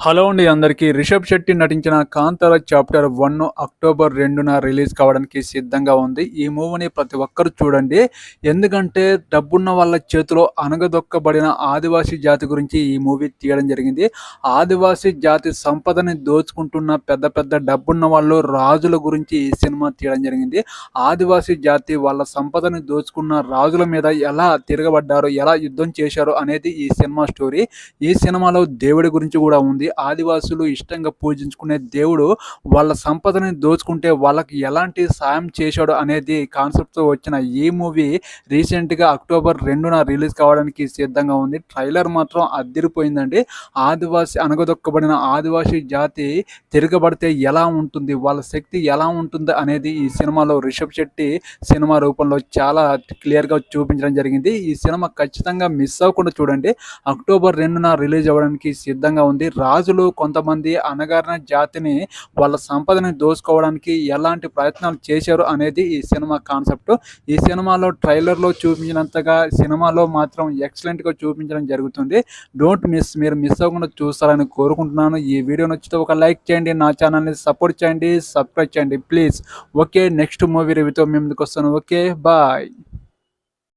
Hello అండి అందరికీ. రిషబ్ శెట్టి నటించిన కాంతార చాప్టర్ వన్ అక్టోబర్ రెండున రిలీజ్ కావడానికి సిద్ధంగా ఉంది. ఈ మూవీని ప్రతి ఒక్కరు చూడండి. ఎందుకంటే డబ్బున్న వాళ్ళ చేతిలో అనగదొక్కబడిన ఆదివాసీ జాతి గురించి ఈ మూవీ తీయడం జరిగింది. ఆదివాసీ జాతి సంపదని దోచుకుంటున్న పెద్ద పెద్ద డబ్బున్న వాళ్ళు రాజుల గురించి ఈ సినిమా తీయడం జరిగింది. ఆదివాసీ జాతి వాళ్ళ సంపదని దోచుకున్న రాజుల మీద ఎలా తిరగబడ్డారు ఎలా యుద్ధం చేశారు అనేది ఈ సినిమా స్టోరీ. ఈ సినిమాలో దేవుడి గురించి కూడా ఉంది. ఆదివాసులు ఇష్టంగా పూజించుకునే దేవుడు వాళ్ళ సంపదని దోచుకుంటే వాళ్ళకి ఎలాంటి సాయం చేశాడు అనేది కాన్సెప్ట్తో వచ్చిన ఈ మూవీ రీసెంట్గా అక్టోబర్ రెండున రిలీజ్ కావడానికి సిద్ధంగా ఉంది. ట్రైలర్ మాత్రం అద్దిరిపోయిందండి. ఆదివాసి అనగదొక్కబడిన ఆదివాసీ జాతి తిరగబడితే ఎలా ఉంటుంది? వాళ్ళ శక్తి ఎలా ఉంటుంది అనేది ఈ సినిమాలో రిషబ్ శెట్టి సినిమా రూపంలో చాలా క్లియర్గా చూపించడం జరిగింది. ఈ సినిమా ఖచ్చితంగా మిస్ అవ్వకుండా చూడండి. అక్టోబర్ రెండున రిలీజ్ అవ్వడానికి సిద్ధంగా ఉంది. రా రాజులు కొంతమంది అనగారిన జాతిని వాళ్ళ సంపదని దోచుకోవడానికి ఎలాంటి ప్రయత్నాలు చేశారు అనేది ఈ సినిమా కాన్సెప్ట్. ఈ సినిమాలో ట్రైలర్లో చూపించినంతగా సినిమాలో మాత్రం ఎక్సలెంట్గా చూపించడం జరుగుతుంది. డోంట్ మిస్ మీరు మిస్ అవ్వకుండా చూస్తారని కోరుకుంటున్నాను. ఈ వీడియో నచ్చితే ఒక లైక్ చేయండి నా ఛానల్ని సపోర్ట్ చేయండి సబ్స్క్రైబ్ చేయండి ప్లీజ్. ఓకే నెక్స్ట్ మూవీ రివ్యూతో మేము ముందుకు వస్తాను. Okay bye.